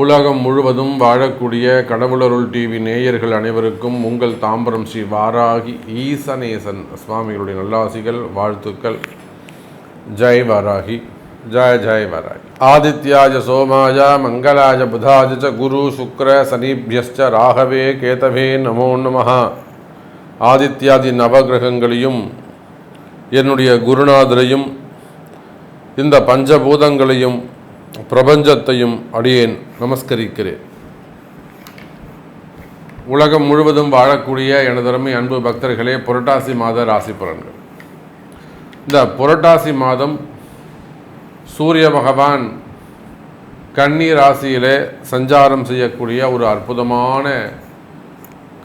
உலகம் முழுவதும் வாழக்கூடிய கடவுளருள் டிவி நேயர்கள் அனைவருக்கும் உங்கள் தாம்பரம் ஸ்ரீ வாராகி ஈசனேசன் சுவாமிகளுடைய நல்லாசிகள் வாழ்த்துக்கள். ஜெய் வாராகி ஜெய ஜெய் வாராகி. ஆதித்யாஜ சோமாய மங்களாஜ புதாஜ ச குரு சுக்ர சனிபியஸ்ச ராகவே கேதவே நமோ நமஹா. ஆதித்யாதி நவகிரகங்களையும் என்னுடைய குருநாதரையும் இந்த பஞ்சபூதங்களையும் பிரபஞ்சத்தையும் அடியேன் நமஸ்கரிக்கிறேன். உலகம் முழுவதும் வாழக்கூடிய எனதருமை அன்பு பக்தர்களே புரட்டாசி மாத ராசி பலன்கள் இந்த புரட்டாசி மாதம் சூரிய பகவான் கன்னி ராசியிலே சஞ்சாரம் செய்யக்கூடிய ஒரு அற்புதமான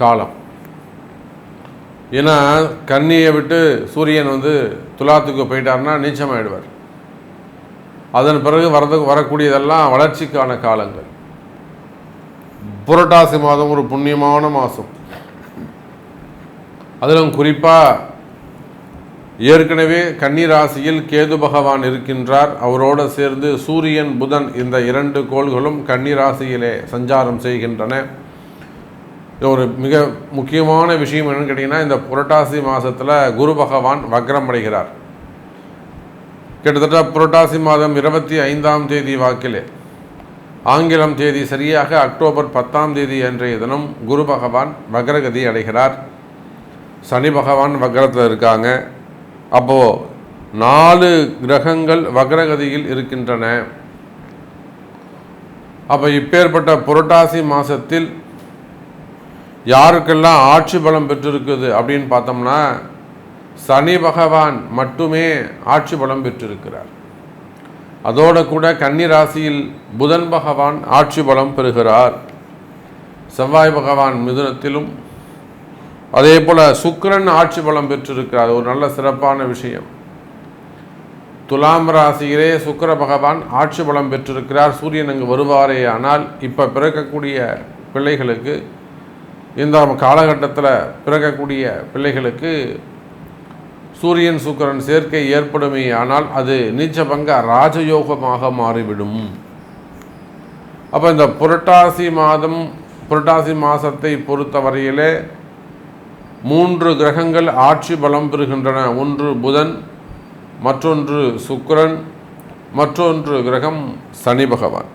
காலம். ஏன்னா கன்னியை விட்டு சூரியன் வந்து துலாத்துக்கு போயிட்டார்னா நீச்சமாயிடுவார். அதன் பிறகு வரது வரக்கூடியதெல்லாம் வளர்ச்சிக்கான காலங்கள். புரட்டாசி மாதம் ஒரு புண்ணியமான மாதம். அதிலும் குறிப்பாக ஏற்கனவே கன்னிராசியில் கேது பகவான் இருக்கின்றார். அவரோடு சேர்ந்து சூரியன் புதன் இந்த இரண்டு கோள்களும் கன்னிராசியிலே சஞ்சாரம் செய்கின்றன. ஒரு மிக முக்கியமான விஷயம் என்னன்னு கேட்டிங்கன்னா இந்த புரட்டாசி மாதத்தில் குரு பகவான் வக்ரம் அடைகிறார். கிட்டத்தட்ட புரட்டாசி மாதம் இருபத்தி ஐந்தாம் தேதி வாக்கிலே ஆங்கிலம் தேதி சரியாக அக்டோபர் பத்தாம் தேதி அன்றைய தினம் குரு பகவான் வக்ரகதி அடைகிறார். சனி பகவான் வக்ரத்தில் இருக்காங்க. அப்போது நாலு கிரகங்கள் வக்ரகதியில் இருக்கின்றன. அப்போ இப்பேற்பட்ட புரட்டாசி மாதத்தில் யாருக்கெல்லாம் ஆட்சி பலம் பெற்றிருக்குது அப்படின்னு பார்த்தோம்னா சனி பகவான் மட்டுமே ஆட்சி பலம் பெற்றிருக்கிறார். அதோடு கூட கன்னி ராசியில் புதன் பகவான் ஆட்சி பலம் பெறுகிறார். செவ்வாய் பகவான் மிதுனத்திலும் அதே போல் சுக்கரன் ஆட்சி பலம் பெற்றிருக்கிறார். ஒரு நல்ல சிறப்பான விஷயம். துலாம் ராசியிலே சுக்கர பகவான் ஆட்சி பலம் பெற்றிருக்கிறார். சூரியன் அங்கு வருவாரே ஆனால் இப்போ பிறக்கக்கூடிய பிள்ளைகளுக்கு இந்த காலகட்டத்தில் பிறக்கக்கூடிய பிள்ளைகளுக்கு சூரியன் சுக்கிரன் சேர்க்கை ஏற்படுமே ஆனால் அது நீச்சபங்க ராஜயோகமாக மாறிவிடும். அப்போ இந்த புரட்டாசி மாதம் புரட்டாசி மாதத்தை பொறுத்தவரையிலே மூன்று கிரகங்கள் ஆட்சி பலம் பெறுகின்றன. ஒன்று புதன் மற்றொன்று சுக்கிரன் மற்றொன்று கிரகம் சனி பகவான்.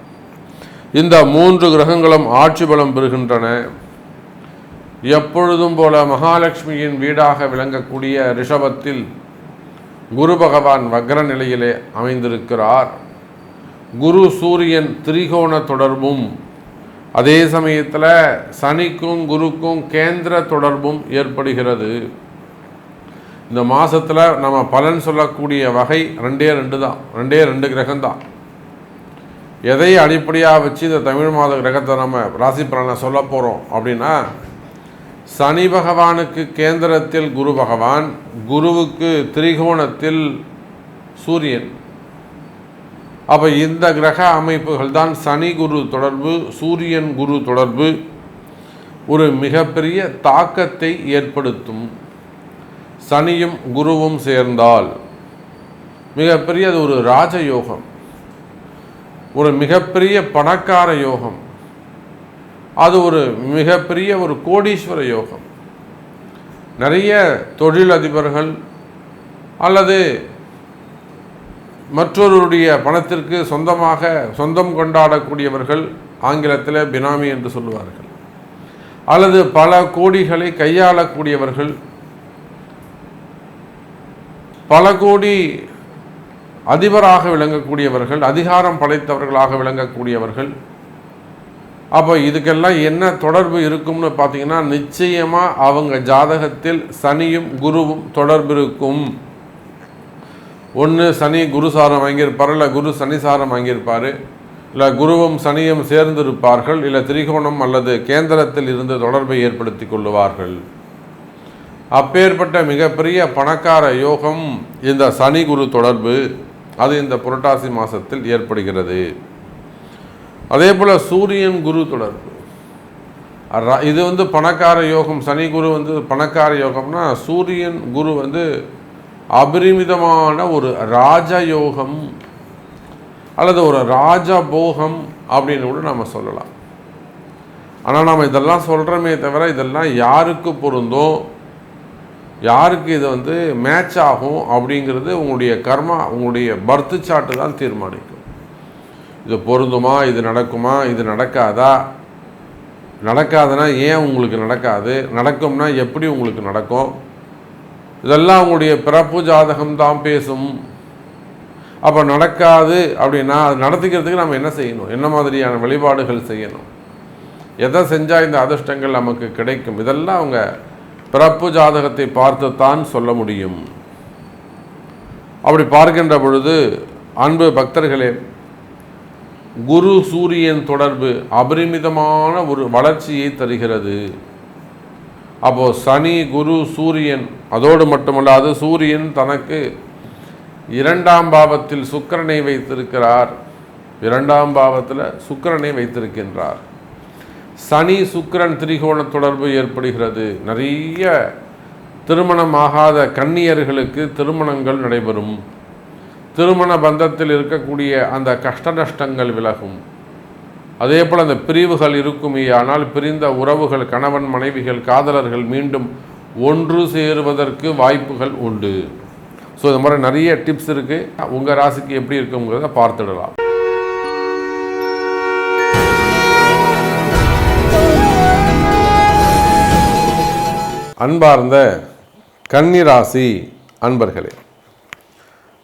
இந்த மூன்று கிரகங்களும் ஆட்சி பலம் பெறுகின்றன. எப்பொழுதும் போல மகாலட்சுமியின் வீடாக விளங்கக்கூடிய ரிஷபத்தில் குரு பகவான் வக்ர நிலையிலே அமைந்திருக்கிறார். குரு சூரியன் திரிகோண தொடர்பும் அதே சமயத்தில் சனிக்கும் குருக்கும் கேந்திர தொடர்பும் ஏற்படுகிறது. இந்த மாதத்தில் நம்ம பலன் சொல்லக்கூடிய வகை ரெண்டே ரெண்டு தான் ரெண்டே ரெண்டு கிரகம்தான் எதை அடிப்படையாக வச்சு இந்த தமிழ் மாத கிரகத்தை நம்ம ராசி பலனை சொல்ல போகிறோம் அப்படின்னா சனி பகவானுக்கு கேந்திரத்தில் குரு பகவான் குருவுக்கு திரிகோணத்தில் சூரியன். அப்போ இந்த கிரக அமைப்புகள் தான் சனி குரு தொடர்பு சூரியன் குரு தொடர்பு ஒரு மிகப்பெரிய தாக்கத்தை ஏற்படுத்தும். சனியும் குருவும் சேர்ந்தால் மிகப்பெரிய அது ஒரு ராஜயோகம் ஒரு மிகப்பெரிய பணக்கார யோகம். அது ஒரு மிகப்பெரிய ஒரு கோடீஸ்வர யோகம். நிறைய தொழிலதிபர்கள் அல்லது மற்றொருடைய பணத்திற்கு சொந்தமாக சொந்தம் கொண்டாடக்கூடியவர்கள் ஆங்கிலத்தில் பினாமி என்று சொல்லுவார்கள். அல்லது பல கோடிகளை கையாளக்கூடியவர்கள் பல கோடி அதிபராக விளங்கக்கூடியவர்கள் அதிகாரம் படைத்தவர்களாக விளங்கக்கூடியவர்கள் அப்போ இதுக்கெல்லாம் என்ன தொடர்பு இருக்கும்னு பார்த்தீங்கன்னா நிச்சயமாக அவங்க ஜாதகத்தில் சனியும் குருவும் தொடர்பு இருக்கும். ஒன்று சனி குரு சாரம் வாங்கியிருப்பார் இல்லை குரு சனி சாரம் வாங்கியிருப்பார் இல்லை குருவும் சனியும் சேர்ந்திருப்பார்கள் இல்லை திரிகோணம் அல்லது கேந்திரத்தில் இருந்து தொடர்பை ஏற்படுத்தி கொள்ளுவார்கள். அப்பேற்பட்ட மிகப்பெரிய பணக்கார யோகம் இந்த சனி குரு தொடர்பு. அது இந்த புரட்டாசி மாதத்தில் ஏற்படுகிறது. அதே போல் சூரியன் குரு தொடர்பு. இது வந்து பணக்கார யோகம் சனி குரு வந்து பணக்கார யோகம்னா சூரியன் குரு வந்து அபரிமிதமான ஒரு ராஜயோகம் அல்லது ஒரு ராஜபோகம் அப்படின்னு கூட நம்ம சொல்லலாம். ஆனால் நம்ம இதெல்லாம் சொல்கிறோமே தவிர இதெல்லாம் யாருக்கு பொருந்தும் யாருக்கு இது வந்து மேட்ச் ஆகும் அப்படிங்கிறது உங்களுடைய கர்மா உங்களுடைய பர்த்து சாட்டு தான் தீர்மானிக்கும். இது பொருந்துமா? இது நடக்குமா? இது நடக்காதா? நடக்காதுன்னா ஏன் உங்களுக்கு நடக்காது? நடக்கும்னா எப்படி உங்களுக்கு நடக்கும்? இதெல்லாம் உங்களுடைய பிறப்பு ஜாதகம் தான் பேசும். அப்போ நடக்காது அப்படின்னா அது நடத்திக்கிறதுக்கு நம்ம என்ன செய்யணும்? என்ன மாதிரியான வழிபாடுகள் செய்யணும்? எதை செஞ்சால் இந்த அதிர்ஷ்டங்கள் நமக்கு கிடைக்கும்? இதெல்லாம் அவங்க பிறப்பு ஜாதகத்தை பார்த்து தான் சொல்ல முடியும். அப்படி பார்க்கின்ற பொழுது அன்பு பக்தர்களே குரு சூரியன் தொடர்பு அபரிமிதமான ஒரு வளர்ச்சியை தருகிறது. அப்போ சனி குரு சூரியன் அதோடு மட்டுமல்லாது சூரியன் தனக்கு இரண்டாம் பாவத்தில் சுக்கரனை வைத்திருக்கிறார். இரண்டாம் பாவத்தில் சுக்கரனை வைத்திருக்கின்றார். சனி சுக்கரன் திரிகோண தொடர்பு ஏற்படுகிறது. நிறைய திருமணமாகாத கன்னியர்களுக்கு திருமணங்கள் நடைபெறும். திருமண பந்தத்தில் இருக்கக்கூடிய அந்த கஷ்ட நஷ்டங்கள் விலகும். அதே போல் அந்த பிரிவுகள் இருக்குமே ஆனால் பிரிந்த உறவுகள் கணவன் மனைவிகள் காதலர்கள் மீண்டும் ஒன்று சேருவதற்கு வாய்ப்புகள் உண்டு. ஸோ இந்த மாதிரி நிறைய டிப்ஸ் இருக்குது உங்கள் ராசிக்கு எப்படி இருக்குங்கிறத பார்த்துடலாம். அன்பார்ந்த கன்னிராசி அன்பர்களே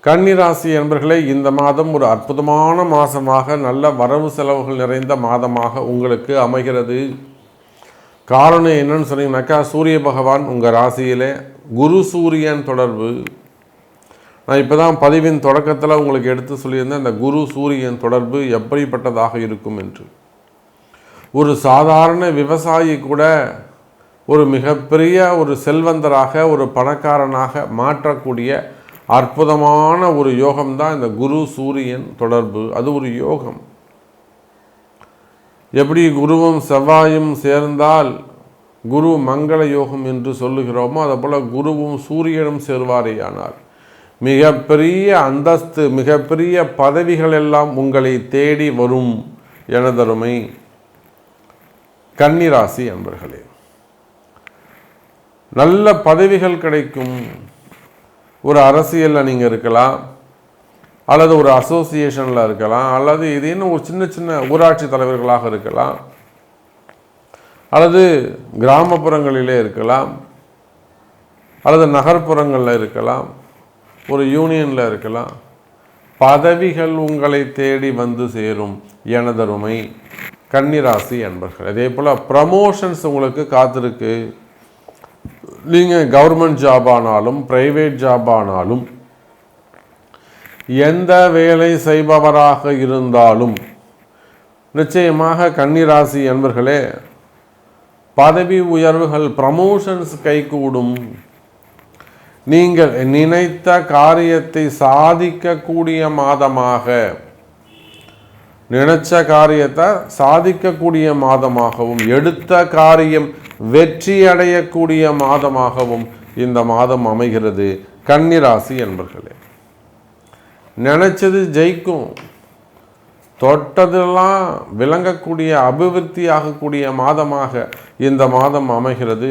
கன்னிராசி என்பர்களே இந்த மாதம் ஒரு அற்புதமான மாதமாக நல்ல வரவு செலவுகள் நிறைந்த மாதமாக உங்களுக்கு அமைகிறது. காரணம் என்னன்னு சொன்னீங்கன்னாக்கா சூரிய பகவான் உங்கள் ராசியிலே குரு சூரியன் தொடர்பு. நான் இப்போ தான் பதிவின் தொடக்கத்தில் உங்களுக்கு எடுத்து சொல்லியிருந்தேன் இந்த குரு சூரியன் தொடர்பு எப்படிப்பட்டதாக இருக்கும் என்று. ஒரு சாதாரண விவசாயி கூட ஒரு மிகப்பெரிய ஒரு செல்வந்தராக ஒரு பணக்காரனாக மாற்றக்கூடிய அற்புதமான ஒரு யோகம் தான் இந்த குரு சூரியன் தொடர்பு. அது ஒரு யோகம். எப்படி குருவும் செவ்வாயும் சேர்ந்தால் குரு மங்கள யோகம் என்று சொல்லுகிறோமோ அதை போல் குருவும் சூரியனும் சேர்வாரேயானார் மிகப்பெரிய அந்தஸ்து மிகப்பெரிய பதவிகள் எல்லாம் உங்களை தேடி வரும் எனதருமை கன்னிராசி அன்பர்களே. நல்ல பதவிகள் கிடைக்கும். ஒரு அரசியலில் நீங்கள் இருக்கலாம் அல்லது ஒரு அசோசியேஷனில் இருக்கலாம் அல்லது இது இன்னும் ஒரு சின்ன சின்ன ஊராட்சி தலைவர்களாக இருக்கலாம் அல்லது கிராமப்புறங்களிலே இருக்கலாம் அல்லது நகர்ப்புறங்களில் இருக்கலாம் ஒரு யூனியனில் இருக்கலாம் பதவிகள் உங்களை தேடி வந்து சேரும் எனதருமை கன்னிராசி அன்பர்கள். அதே போல் ப்ரமோஷன்ஸ் உங்களுக்கு காத்திருக்கு. நீங்கள் கவர்மெண்ட் ஜாப் ஆனாலும் ப்ரைவேட் ஜாப் ஆனாலும் எந்த வேலை செய்பவராக இருந்தாலும் நிச்சயமாக கன்னிராசி என்பர்களே பதவி உயர்வுகள் ப்ரமோஷன்ஸ் கைகூடும். நீங்கள் நினைத்த காரியத்தை சாதிக்கக்கூடிய மாதமாக நினைச்ச காரியத்தை சாதிக்கக்கூடிய மாதமாகவும் எடுத்த காரியம் வெற்றி அடையக்கூடிய மாதமாகவும் இந்த மாதம் அமைகிறது. கன்னிராசி என்பர்களே நினைச்சது ஜெயிக்கும். தொட்டதெல்லாம் விளங்கக்கூடிய அபிவிருத்தி ஆகக்கூடிய மாதமாக இந்த மாதம் அமைகிறது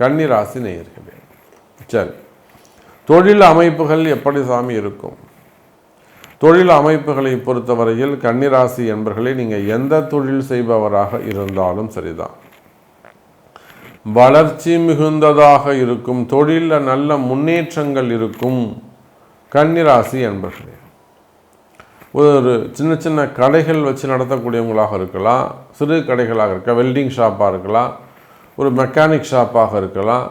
கன்னிராசி நேயர்களே. சரி தொழில் அமைப்புகள் எப்படி சாமி இருக்கும்? தொழில் அமைப்புகளை பொறுத்தவரையில் கன்னிராசி என்பர்களை நீங்கள் எந்த தொழில் செய்பவராக இருந்தாலும் சரிதான். வளர்ச்சி மிகுந்ததாக இருக்கும் தொழிலில் நல்ல முன்னேற்றங்கள் இருக்கும். கன்னிராசி என்பர்களே ஒரு சின்ன சின்ன கடைகள் வச்சு நடத்தக்கூடியவங்களாக இருக்கலாம் சிறு கடைகளாக இருக்கலாம் வெல்டிங் ஷாப்பாக இருக்கலாம் ஒரு மெக்கானிக் ஷாப்பாக இருக்கலாம்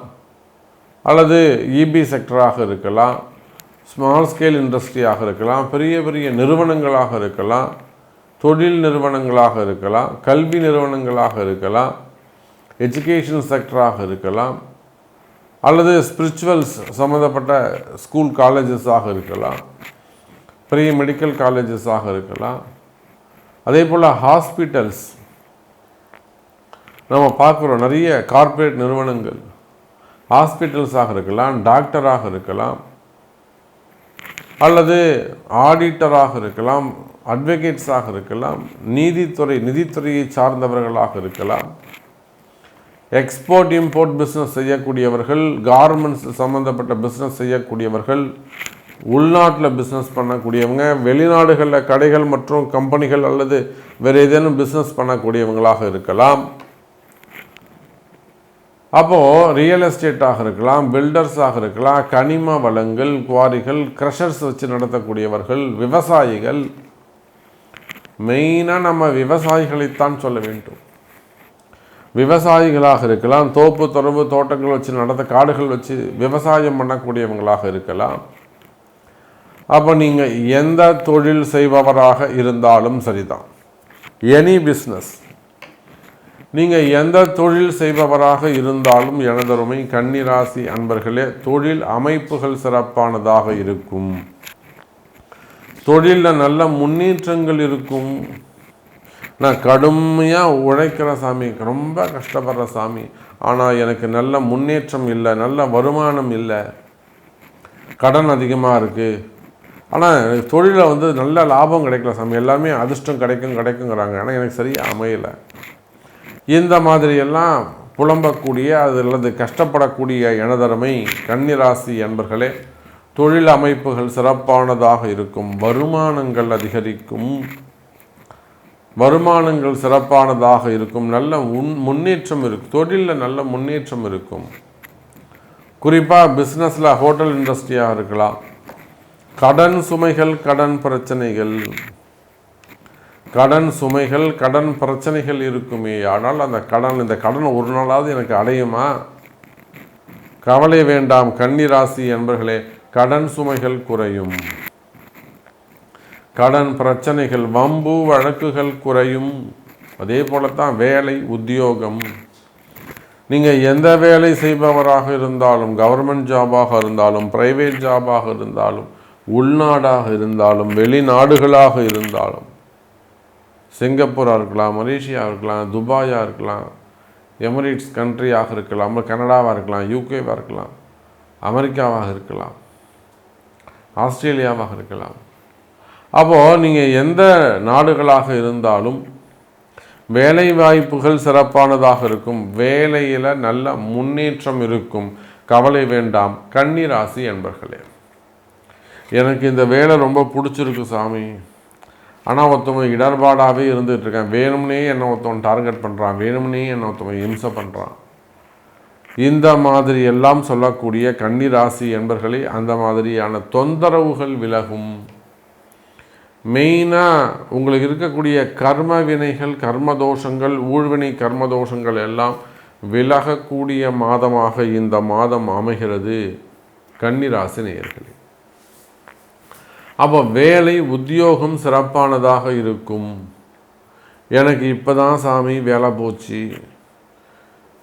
அல்லது இபி செக்டராக இருக்கலாம் ஸ்மால் ஸ்கேல் இண்டஸ்ட்ரியாக இருக்கலாம் பெரிய பெரிய நிறுவனங்களாக இருக்கலாம் தொழில் நிறுவனங்களாக இருக்கலாம் கல்வி நிறுவனங்களாக இருக்கலாம் எஜுகேஷன் செக்டராக இருக்கலாம் அல்லது ஸ்பிரிச்சுவல்ஸ் சம்மந்தப்பட்ட ஸ்கூல் காலேஜஸாக இருக்கலாம் பெரிய மெடிக்கல் காலேஜஸாக இருக்கலாம். அதே போல் ஹாஸ்பிட்டல்ஸ் நம்ம பார்க்குறோம் நிறைய கார்ப்பரேட் நிறுவனங்கள் ஹாஸ்பிட்டல்ஸாக இருக்கலாம் டாக்டராக இருக்கலாம் அல்லது ஆடிட்டராக இருக்கலாம் அட்வொகேட்ஸாக இருக்கலாம் நீதித்துறை நிதித்துறையை சார்ந்தவர்களாக இருக்கலாம். எக்ஸ்போர்ட் இம்போர்ட் பிஸ்னஸ் செய்யக்கூடியவர்கள் கார்மெண்ட்ஸ் சம்மந்தப்பட்ட பிஸ்னஸ் செய்யக்கூடியவர்கள் உள்நாட்டில் பிஸ்னஸ் பண்ணக்கூடியவங்க வெளிநாடுகளில் கடைகள் மற்றும் கம்பெனிகள் அல்லது வேறு ஏதேனும் பிஸ்னஸ் பண்ணக்கூடியவங்களாக இருக்கலாம். அப்போது ரியல் எஸ்டேட்டாக இருக்கலாம் பில்டர்ஸாக இருக்கலாம் கனிம வளங்கள் குவாரிகள் க்ரஷர்ஸ் வச்சு நடத்தக்கூடியவர்கள் விவசாயிகள். மெயினாக நம்ம விவசாயிகளைத்தான் சொல்ல வேண்டும். விவசாயிகளாக இருக்கலாம் தோப்பு தொடர்பு தோட்டங்கள் வச்சு நடந்த காடுகள் வச்சு விவசாயம் பண்ணக்கூடியவங்களாக இருக்கலாம். அப்போ நீங்கள் எந்த தொழில் செய்பவராக இருந்தாலும் சரிதான். எனி பிஸ்னஸ் நீங்கள் எந்த தொழில் செய்பவராக இருந்தாலும் எனதருமை கன்னிராசி அன்பர்களே தொழில் அமைப்புகள் சிறப்பானதாக இருக்கும். தொழிலில் நல்ல முன்னேற்றங்கள் இருக்கும். நான் கடுமையாக உழைக்கிற சாமி ரொம்ப கஷ்டப்படுற சாமி. ஆனால் எனக்கு நல்ல முன்னேற்றம் இல்லை நல்ல வருமானம் இல்லை. கடன் அதிகமாக இருக்குது ஆனால் எனக்கு தொழிலில் வந்து நல்ல லாபம் கிடைக்கல சாமி. எல்லாமே அதிர்ஷ்டம் கிடைக்கும் கிடைக்குங்கிறாங்க. ஆனால் எனக்கு சரியாக அமையலை. இந்த மாதிரியெல்லாம் புலம்பக்கூடிய அது அல்லது கஷ்டப்படக்கூடிய எனதருமை கன்னிராசி என்பர்களே தொழில் அமைப்புகள் சிறப்பானதாக இருக்கும். வருமானங்கள் அதிகரிக்கும். வருமானங்கள் சிறப்பானதாக இருக்கும் நல்ல உன் முன்னேற்றம் இருக்கும் தொழிலில் நல்ல முன்னேற்றம் இருக்கும். குறிப்பாக பிஸ்னஸில் ஹோட்டல் இண்டஸ்ட்ரியாக இருக்கலாம். கடன் சுமைகள் கடன் பிரச்சனைகள். கடன் சுமைகள் கடன் பிரச்சனைகள் இருக்குமே. ஆனால் அந்த கடன் இந்த கடன் ஒரு நாளாவது எனக்கு அடையுமா? கவலை வேண்டாம் கன்னிராசி என்பர்களே கடன் சுமைகள் குறையும். கடன் பிரச்சனைகள் வம்பு வழக்குகள் குறையும். அதே போலத்தான் வேலை உத்தியோகம். நீங்கள் எந்த வேலை செய்பவராக இருந்தாலும் கவர்மெண்ட் ஜாபாக இருந்தாலும் பிரைவேட் ஜாபாக இருந்தாலும் உள்நாடாக இருந்தாலும் வெளிநாடுகளாக இருந்தாலும் சிங்கப்பூராக இருக்கலாம் மலேசியா இருக்கலாம் துபாயாக இருக்கலாம் எமிரேட்ஸ் கண்ட்ரியாக இருக்கலாம் கனடாவாக இருக்கலாம் யூகேவாக இருக்கலாம் அமெரிக்காவாக இருக்கலாம் ஆஸ்திரேலியாவாக இருக்கலாம். அப்போது நீங்கள் எந்த நாடுகளாக இருந்தாலும் வேலை வாய்ப்புகள் சிறப்பானதாக இருக்கும். வேலையில் நல்ல முன்னேற்றம் இருக்கும். கவலை வேண்டாம். கன்னிராசி என்பர்களே. எனக்கு இந்த வேலை ரொம்ப பிடிச்சிருக்கு சாமி. ஆனால் ஒருத்தவங்க இடர்பாடாகவே இருந்துகிட்டு இருக்கேன். வேணும்னே என்னை ஒருத்தவன் டார்கெட் பண்ணுறான் வேணும்னே என்னை ஒருத்தவன் இம்சை பண்ணுறான் இந்த மாதிரி எல்லாம் சொல்லக்கூடிய கன்னிராசி என்பர்களே அந்த மாதிரியான தொந்தரவுகள் விலகும். மெயினாக உங்களுக்கு இருக்கக்கூடிய கர்ம வினைகள் கர்மதோஷங்கள் ஊழ்வினை கர்மதோஷங்கள் எல்லாம் விலகக்கூடிய மாதமாக இந்த மாதம் அமைகிறது கன்னிராசி நேயர்களே. அப்போ வேலை உத்தியோகம் சிறப்பானதாக இருக்கும். எனக்கு இப்போ தான் சாமி வேலை போச்சு.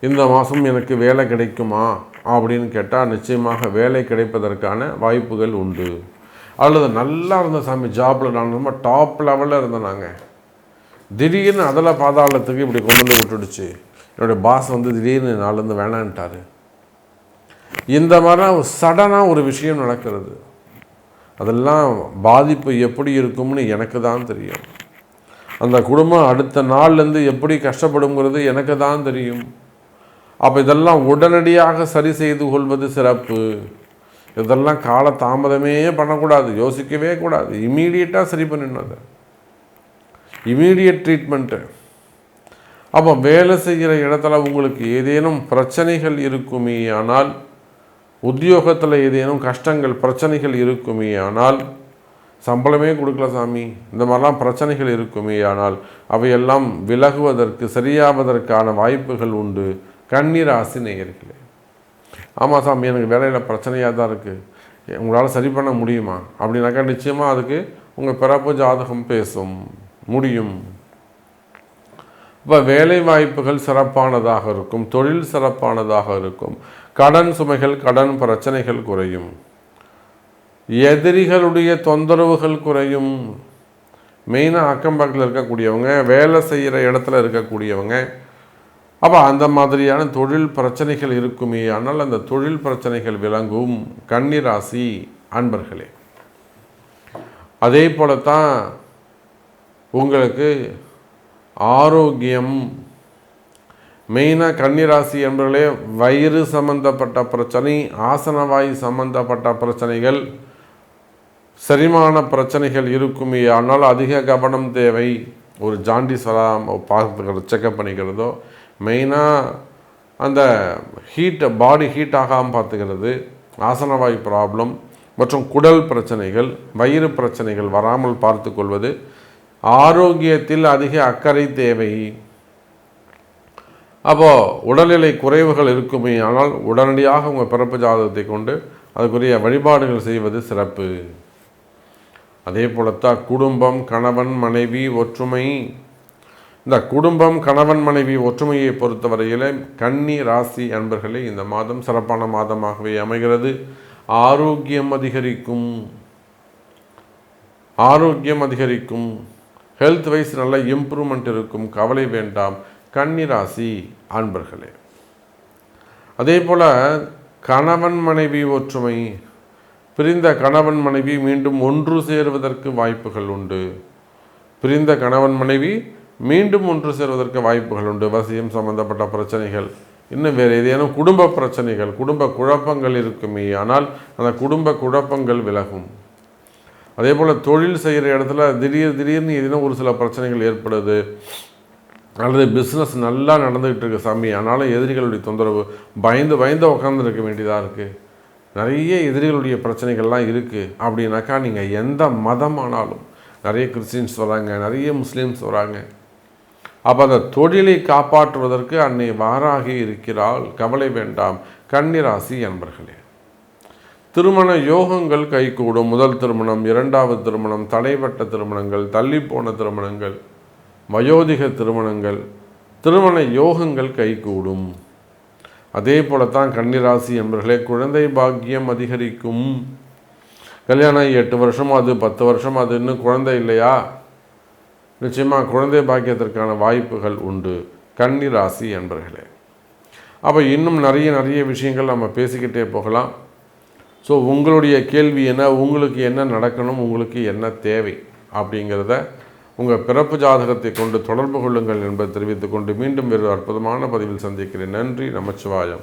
இந்த மாதம் எனக்கு வேலை கிடைக்குமா? அப்படின்னு கேட்டால் நிச்சயமாக வேலை கிடைப்பதற்கான வாய்ப்புகள் உண்டு. அல்லது நல்லா இருந்த சாமி ஜாப்பில் நான் ரொம்ப டாப் லெவலில் இருந்தேன் நாங்கள் திடீர்னு அதில் பாதாளத்துக்கு இப்படி கொண்டு வந்து விட்டுடுச்சு. என்னுடைய பாஸ் வந்து திடீர்னு நாளிலேருந்து வேணான்ட்டார். இந்த மாதிரிலாம் சடனாக ஒரு விஷயம் நடக்கிறது. அதெல்லாம் பாதிப்பு எப்படி இருக்கும்னு எனக்கு தான் தெரியும். அந்த குடும்பம் அடுத்த நாள்லேருந்து எப்படி கஷ்டப்படுங்கிறது எனக்கு தான் தெரியும். அப்போ இதெல்லாம் உடனடியாக சரி செய்து கொள்வது சிறப்பு. இதெல்லாம் கால தாமதமே பண்ணக்கூடாது யோசிக்கவே கூடாது. இமீடியட்டாக சரி பண்ணிடணும் அதை. இமீடியட் ட்ரீட்மெண்ட்டு அப்போ வேலை செய்கிற இடத்துல உங்களுக்கு ஏதேனும் பிரச்சனைகள் இருக்குமே ஆனால் உத்தியோகத்தில் ஏதேனும் கஷ்டங்கள் பிரச்சனைகள் இருக்குமே ஆனால் சம்பளமே கொடுக்கல சாமி. இந்த மாதிரிலாம் பிரச்சனைகள் இருக்குமே ஆனால் அவையெல்லாம் விலகுவதற்கு சரியாவதற்கான வாய்ப்புகள் உண்டு. கண்ணீராசி நேயர்களே. ஆமாம் சாமி எனக்கு வேலையில் பிரச்சனையாக தான் இருக்குது உங்களால் சரி பண்ண முடியுமா? அப்படின்னாக்கா நிச்சயமாக அதுக்கு உங்கள் பிறப்பு ஜாதகம் பேசும். முடியும். இப்போ வேலை வாய்ப்புகள் சிறப்பானதாக இருக்கும். தொழில் சிறப்பானதாக இருக்கும். கடன் சுமைகள் கடன் பிரச்சனைகள் குறையும். எதிரிகளுடைய தொந்தரவுகள் குறையும். மெயினாக அக்கம் பக்கத்தில் இருக்கக்கூடியவங்க வேலை செய்கிற இடத்துல இருக்கக்கூடியவங்க அப்போ அந்த மாதிரியான தொழில் பிரச்சனைகள் இருக்குமே ஆனால் அந்த தொழில் பிரச்சனைகள் விளங்கும் கன்னிராசி அன்பர்களே. அதே போல தான் உங்களுக்கு ஆரோக்கியம். மெயினாக கன்னிராசி என்பவர்களே வயிறு சம்பந்தப்பட்ட பிரச்சனை ஆசனவாய் சம்பந்தப்பட்ட பிரச்சனைகள் செரிமான பிரச்சனைகள் இருக்குமே ஆனால் அதிக கவனம் தேவை. ஒரு ஜாண்டிஸ் வராமல் பார்த்துக்கிறது செக்கப் பண்ணிக்கிறதோ மெயினாக அந்த ஹீட்டை பாடி ஹீட் ஆகாமல் பார்த்துக்கிறது ஆசனவாய் ப்ராப்ளம் மற்றும் குடல் பிரச்சனைகள் வயிறு பிரச்சனைகள் வராமல் பார்த்து கொள்வது ஆரோக்கியத்தில் அதிக அக்கறை தேவை. அப்போது உடல்நிலை குறைவுகள் இருக்குமே ஆனால் உடனடியாக உங்கள் பிறப்பு ஜாதகத்தை கொண்டு அதுக்குரிய வழிபாடுகள் செய்வது சிறப்பு. அதே போலத்தான் குடும்பம் கணவன் மனைவி ஒற்றுமை இந்த குடும்பம் கணவன் மனைவி ஒற்றுமையை பொறுத்தவரையில் கன்னி ராசி அன்பர்களே இந்த மாதம் சிறப்பான மாதமாகவே அமைகிறது. ஆரோக்கியம் அதிகரிக்கும். ஆரோக்கியம் அதிகரிக்கும். ஹெல்த் வைஸ் நல்ல இம்ப்ரூவ்மெண்ட் இருக்கும். கவலை வேண்டாம். கன்னி ராசி அன்பர்களே. அதே போல் கணவன் மனைவி ஒற்றுமை. பிரிந்த கணவன் மனைவி மீண்டும் ஒன்று சேருவதற்கு வாய்ப்புகள் உண்டு. பிரிந்த கணவன் மனைவி மீண்டும் ஒன்று சேர்வதற்கு வாய்ப்புகள் உண்டு. வசியம் சம்பந்தப்பட்ட பிரச்சனைகள் இன்னும் வேறு ஏதேனும் குடும்ப பிரச்சனைகள் குடும்ப குழப்பங்கள் இருக்குமே ஆனால் அந்த குடும்ப குழப்பங்கள் விலகும். அதே போல் தொழில் செய்கிற இடத்துல திடீர் திடீர்னு எதுனா ஒரு சில பிரச்சனைகள் ஏற்படுது. அல்லது பிஸ்னஸ் நல்லா நடந்துகிட்டு இருக்கு சாமி ஆனாலும் எதிரிகளுடைய தொந்தரவு பயந்து பயந்து உட்காந்துருக்க வேண்டியதாக இருக்குது நிறைய எதிரிகளுடைய பிரச்சனைகள்லாம் இருக்குது அப்படின்னாக்கா நீங்கள் எந்த மதமானாலும் நிறைய கிறிஸ்டின்ஸ் வராங்க நிறைய முஸ்லீம்ஸ் வராங்க அப்போ அந்த தொழிலை காப்பாற்றுவதற்கு அன்னை வாராகி இருக்கிறாள். கவலை வேண்டாம். கன்னிராசி என்பர்களே. திருமண யோகங்கள் கைகூடும். முதல் திருமணம் இரண்டாவது திருமணம் தடைப்பட்ட திருமணங்கள் தள்ளிப்போன திருமணங்கள் வயோதிக திருமணங்கள் திருமண யோகங்கள் கைகூடும். அதே போலத்தான் கன்னிராசி என்பர்களே குழந்தை பாக்கியம் அதிகரிக்கும். கல்யாணம் எட்டு வருஷம் அது பத்து வருஷம் அது இன்னும் குழந்தை இல்லையா? நிச்சயமாக குழந்தை பாக்கியத்திற்கான வாய்ப்புகள் உண்டு. கன்னி ராசி என்பர்களே. அப்போ இன்னும் நிறைய நிறைய விஷயங்கள் நம்ம பேசிக்கிட்டே போகலாம். ஸோ உங்களுடைய கேள்வி என்ன? உங்களுக்கு என்ன நடக்கணும்? உங்களுக்கு என்ன தேவை? அப்படிங்கிறத உங்கள் பிறப்பு ஜாதகத்தை கொண்டு தொடர்பு கொள்ளுங்கள் என்பதை தெரிவித்துக்கொண்டு மீண்டும் வேறு அற்புதமான பதிவில் சந்திக்கிறேன். நன்றி நமச்சிவாயம்.